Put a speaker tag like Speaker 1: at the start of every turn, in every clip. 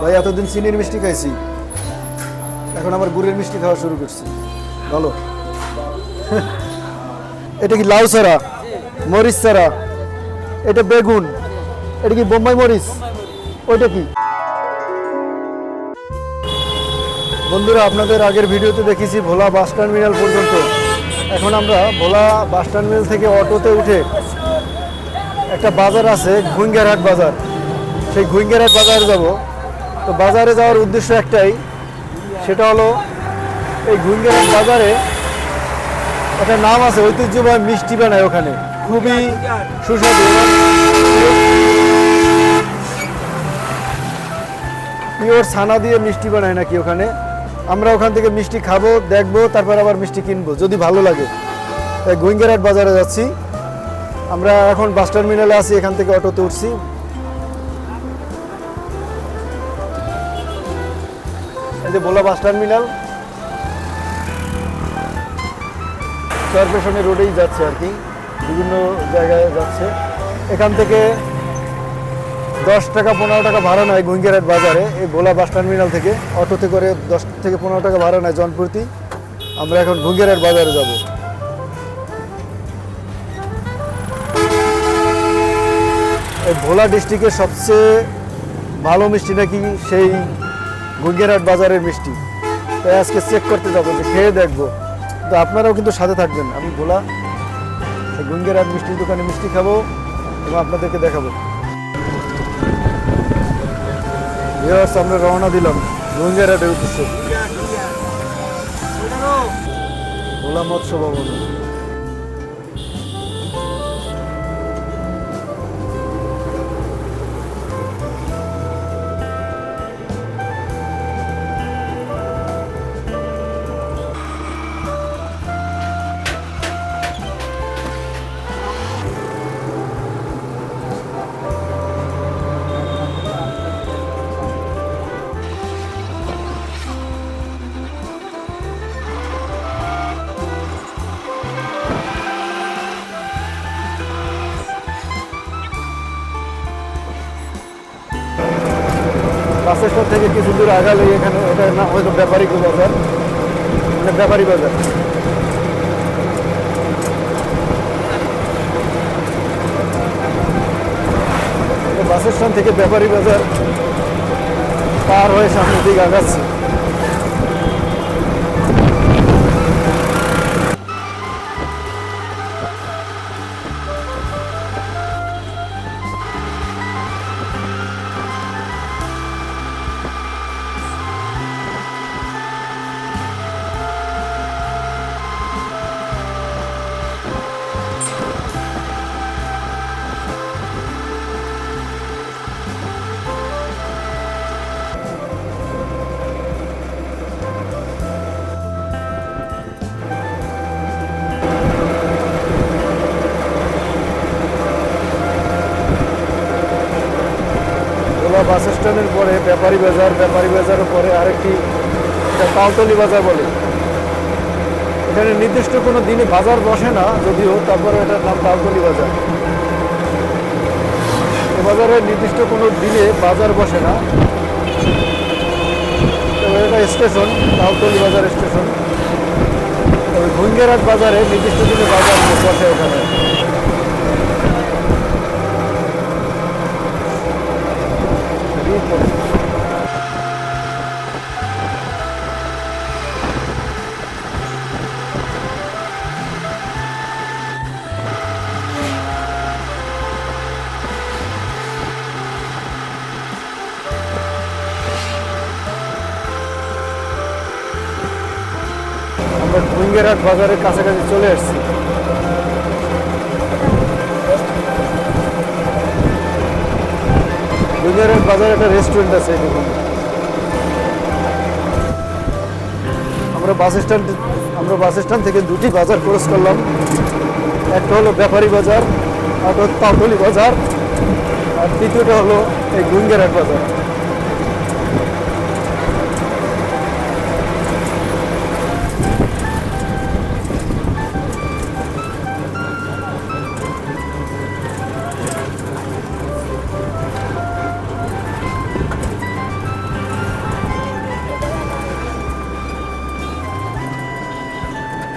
Speaker 1: ভাই, এতদিন চিনির মিষ্টি খাইছি। এখন আমার গুড়ের মিষ্টি খাওয়া শুরু করছি। ভালো। এটা কি লাউ চারা মরিচ চারা এটা বেগুন। এটা কি বোম্বাই মরিচ? ওইটা কি? বন্ধুরা, আপনাদের আগের ভিডিওতে দেখেছি ভোলা বাস টার্মিনাল পর্যন্ত। এখন আমরা ভোলা বাস টার্মিনাল থেকে অটোতে উঠে একটা বাজার আছে, ঘুইঙ্গারহাট বাজার। সেই ঘুইঙ্গারহাট বাজারে যাব। তো বাজারে যাওয়ার উদ্দেশ্য একটাই, সেটা হলো এই ঘুইঙ্গারহাট বাজারে একটা নাম আছে, ঐতিহ্যবাহী মিষ্টি বানায় ওখানে। খুবই সুস্বাদু পিওর ছানা দিয়ে মিষ্টি বানায় নাকি ওখানে। আমরা ওখান থেকে মিষ্টি খাব, দেখব, তারপর আবার মিষ্টি কিনবো, যদি ভালো লাগে। তাই গোয়িঙ্গারহাট বাজারে যাচ্ছি। আমরা এখন বাস টার্মিনালে আছি, এখান থেকে অটোতে উঠছি। এই যে বোলা বাস টার্মিনাল কর্পোরেশনের রোডেই যাচ্ছে আর কি, বিভিন্ন জায়গায় যাচ্ছে। এখান থেকে দশ টাকা, পনেরো টাকা ভাড়া নেয় গুঙ্গেরহাট বাজারে, এই ভোলা বাস টার্মিনাল থেকে। অটোতে করে দশ থেকে পনেরো টাকা ভাড়া নেয় জনপ্রতি। আমরা এখন গুঙ্গেরহাট বাজারে যাব। এই ভোলা ডিস্ট্রিক্টের সবচেয়ে ভালো মিষ্টি নাকি সেই গুঙ্গেরহাট বাজারের মিষ্টি। তাই আজকে চেক করতে যাব, যে খেয়ে দেখব। তো আপনারাও কিন্তু সাথে থাকবেন। আমি ভোলা গুঙ্গেরহাট মিষ্টির দোকানে মিষ্টি খাব এবং আপনাদেরকে দেখাবো। ভিউয়ার্স আমরা রওনা দিলাম গুঙ্গেরহাটের উদ্দেশ্যে। ভোলা মৎস্য ভবন। বাস স্ট্যান্ড থেকে কিছু দূর আগালে এখানে এটার না হয়তো ব্যাপারী বাজার। মানে ব্যাপারী বাজার। বাস থেকে ব্যাপারী বাজার পার হয়ে সামনের দিকে আগাচ্ছি। বাস স্ট্যান্ডের পরে, ব্যাপারী বাজার, ব্যাপারী বাজারের পরে আরেকটি তালতলি বাজার বলে। এখানে নির্দিষ্ট কোনো দিনে বাজার বসে না, যদিও তারপরে এটার নাম তালতলি বাজার। এ বাজারে নির্দিষ্ট কোনো দিনে বাজার বসে না। তবে এটা স্টেশন, তালতলি বাজার স্টেশন। তবে ভুঙ্গেরহাট বাজারে নির্দিষ্ট দিনে বাজার বসে ওখানে আমরা ভুঙ্গেরহাট বাজারের কাছাকাছি চলে এসেছি ভুঙ্গেরহাট বাজারে একটা রেস্টুরেন্ট আছে আমরা বাস স্ট্যান্ড, আমরা বাস স্ট্যান্ড থেকে দুটি বাজার ক্রস করলাম। একটা হলো ব্যাপারী বাজার, আর পাটলি বাজার। আর দ্বিতীয়টা হলো এই গুঙ্গেরহাট বাজার।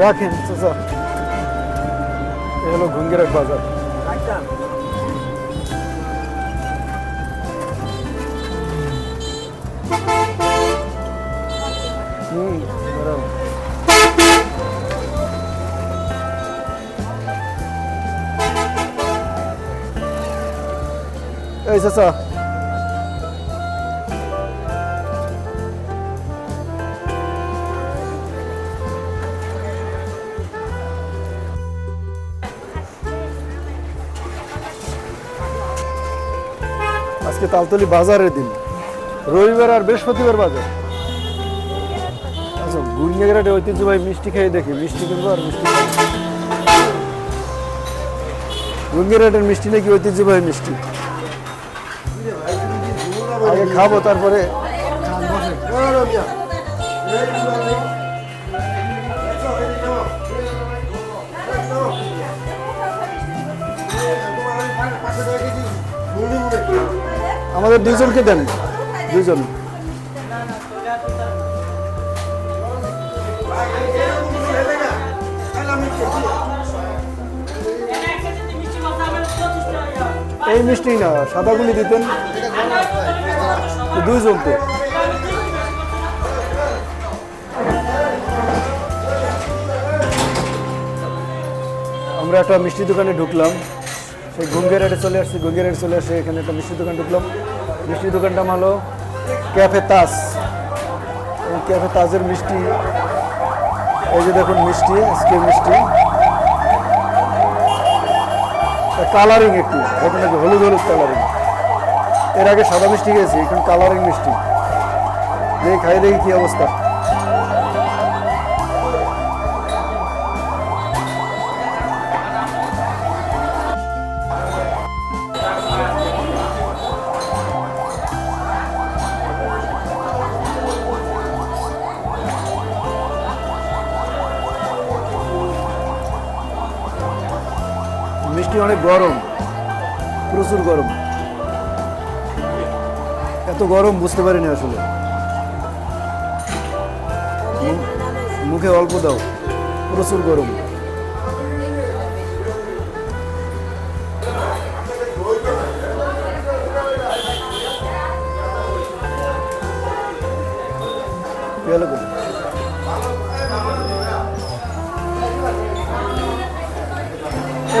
Speaker 1: রাখেন চাচা এ হলো ঘুঙ্গিরাট বাজার হুম দাঁড়াও। এই চাচা তালতলি বাজারের দিন। রবিবার আর বৃহস্পতিবার বাজার। আচ্ছা গুঞ্জাগড়াটে ঐতিহ্যবাহী মিষ্টি খেয়ে দেখি। মিষ্টি কিনবো আর মিষ্টি গুঞ্জাগড়াটের মিষ্টি নাকি ঐতিহ্যবাহী মিষ্টি? আগে খাব, তারপরে আমাদের দুইজনকে দেন। দুজন এই মিষ্টি না সাদাগুলি দিতেন। দুইজন তো আমরা একটা মিষ্টি দোকানে ঢুকলাম। সেই গঙ্গেরাটে চলে আসছি গঙ্গেরাটে চলে আসছে এখানে একটা মিষ্টি দোকান ঢুকলাম। মিষ্টি দোকানটা হলো ক্যাফে তাস ক্যাফে তাজের মিষ্টি। এই যে দেখুন মিষ্টি আজকে মিষ্টি। কালারিং একটু নাকি হলুদ হলুদ কালারিং এর আগে সাদা মিষ্টি খেয়েছি, এখন কালারিং মিষ্টি। খাই দেখি কি অবস্থা। মিষ্টি অনেক গরম। প্রচুর গরম। এত গরম বুঝতে পারিনি আসলে। মুখে অল্প দাও। প্রচুর গরম।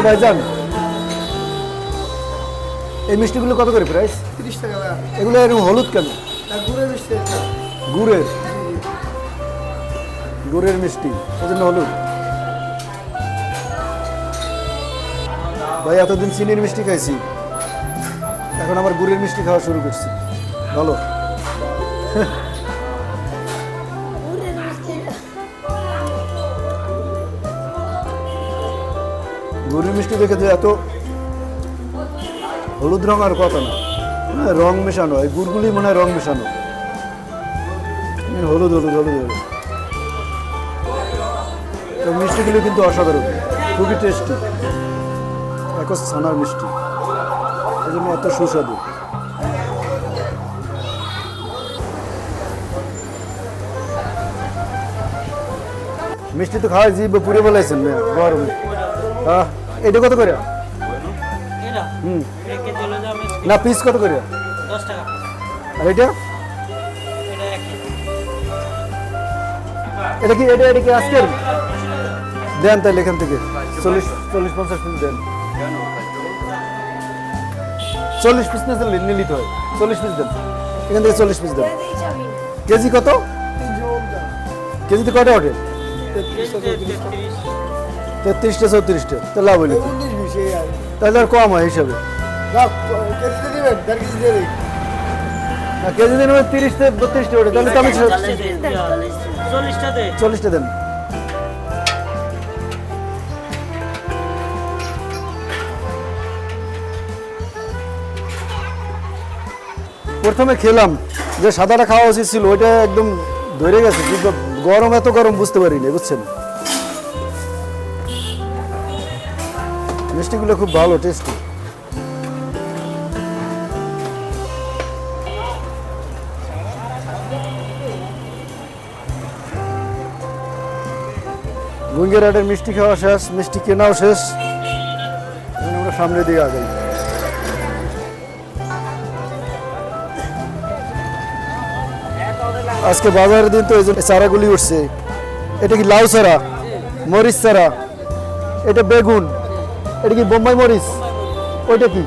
Speaker 1: ভাইজান এই মিষ্টিগুলো কত করে প্রাইস
Speaker 2: তিরিশ টাকা
Speaker 1: এগুলো এরকম হলুদ কেন?
Speaker 2: গুড়ের মিষ্টি
Speaker 1: গুড়ের? গুড়ের মিষ্টি ওই জন্য হলুদ। ভাই এতদিন চিনির মিষ্টি খাইছি। এখন আমার গুড়ের মিষ্টি খাওয়া শুরু করছি। ভালো। গুড়ের মিষ্টি। দেখে যে এত হলুদ রং আর কত না? হ্যাঁ, রং মেশানো এই গুড়গুলি মনে হয় রং মেশানো। হলুদ হলুদ হলুদ হলুদ। তো মিষ্টিগুলো কিন্তু অসাধারণ খুবই টেস্টি এক ছানার মিষ্টি। এই জন্য এত সুস্বাদু। মিষ্টি তো খাওয়াই জিভ পুরে বলেছেন গরমে। হ্যাঁ এটা কত করে? হুম।
Speaker 3: কেজি আমি
Speaker 1: না পিস কত করে?
Speaker 3: টাকা।
Speaker 1: আর এটা?
Speaker 3: এটা এক।
Speaker 1: এটা কি এটা এটা কি আজকের? দেন তাহলে এখান থেকে। চল্লিশ চল্লিশ পঞ্চাশ পিস দেন। চল্লিশ পিস না নিলিত হয়। চল্লিশ পিস দেন। এখান থেকে চল্লিশ পিস দেন। কেজি কত? কেজিতে কটা ওঠে? তেত্রিশটা চৌত্রিশটা। তো লাভ হইলে। তাহলে আর কম হয় হিসাবে।
Speaker 2: কেজি
Speaker 1: দিন। তিরিশটা বত্রিশটা ওঠে তাহলে তো আমি
Speaker 3: চল্লিশটা
Speaker 1: দেন। প্রথমে খেলাম যে সাদাটা খাওয়া উচিত ছিল ওইটা একদম ধরে গেছে কিন্তু গরম এত গরম বুঝতে পারিনি বুঝছেন? মিষ্টিগুলো খুব ভালো টেস্টি গুঙ্গেরহাটের মিষ্টি খাওয়া শেষ, মিষ্টি কেনাও শেষ। আমরা সামনে দিকে আগাই। আজকে বাজারের দিন তো এই জন্য চারাগুলি উঠছে। এটা কি লাউ চারা? মরিচ চারা? এটা বেগুন। এটা কি বোম্বাই মরিচ? ওইটা কি?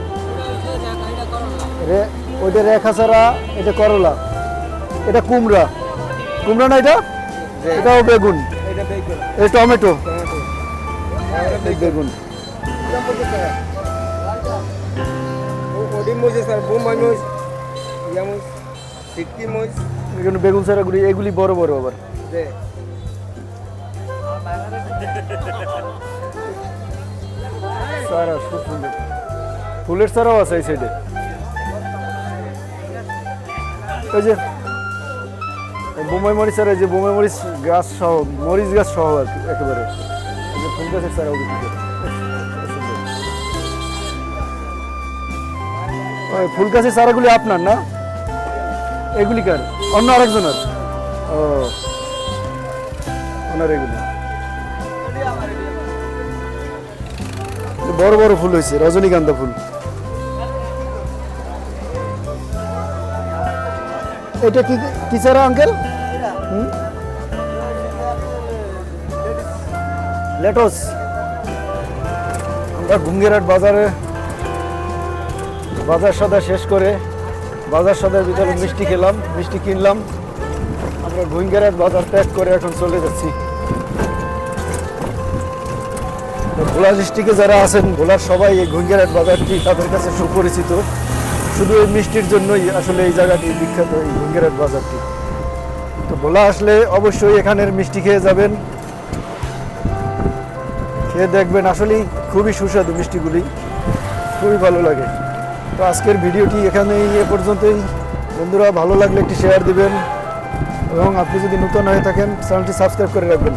Speaker 1: রে- ওইটা রেখা চারা এটা করলা। এটা কুমড়া। কুমড়া না এটা? এটাও বেগুন।
Speaker 2: এটা
Speaker 1: টমেটো। বেগুন। বেগুন। চারাগুলি এগুলি বড় বড় আবার। চারা খুব সুন্দর ফুলের চারাও আছে এই সাইডে ওই যে বোমাই মরিচ চারা যে বোমাই মরিচ গাছ সহ, মরিচ গাছ সহ আর কি, একেবারে। যে ফুল গাছের চারাও বিক্রি ফুল গাছের চারাগুলি আপনার না? এগুলি কার? অন্য আরেকজনের? ও, ওনার এগুলি। বড় বড় ফুল হয়েছে রজনীগন্ধা ফুল। এটা কি কি চারা আঙ্কেল লেটস। আমরা গুঙ্গেরহাট বাজারে বাজার সদা শেষ করে বাজার সদার ভিতরে মিষ্টি খেলাম, মিষ্টি কিনলাম। আমরা গুঙ্গেরহাট বাজার ত্যাগ করে এখন চলে যাচ্ছি। ভোলা ডিস্ট্রিক্টে যারা আছেন, ভোলার সবাই এই ঘুঙ্গেরহাট বাজারটি তাদের কাছে সুপরিচিত। শুধু এই মিষ্টির জন্যই আসলে এই জায়গাটি বিখ্যাত, এই ঘুঙ্গেরহাট বাজারটি। তো ভোলা আসলে অবশ্যই এখানের মিষ্টি খেয়ে যাবেন। খেয়ে দেখবেন, আসলেই খুবই সুস্বাদু মিষ্টিগুলি। খুবই ভালো লাগে। তো আজকের ভিডিওটি এখানেই এ পর্যন্তই। বন্ধুরা, ভালো লাগলে একটি শেয়ার দিবেন। এবং আপনি যদি নতুন হয়ে থাকেন চ্যানেলটি সাবস্ক্রাইব করে রাখবেন।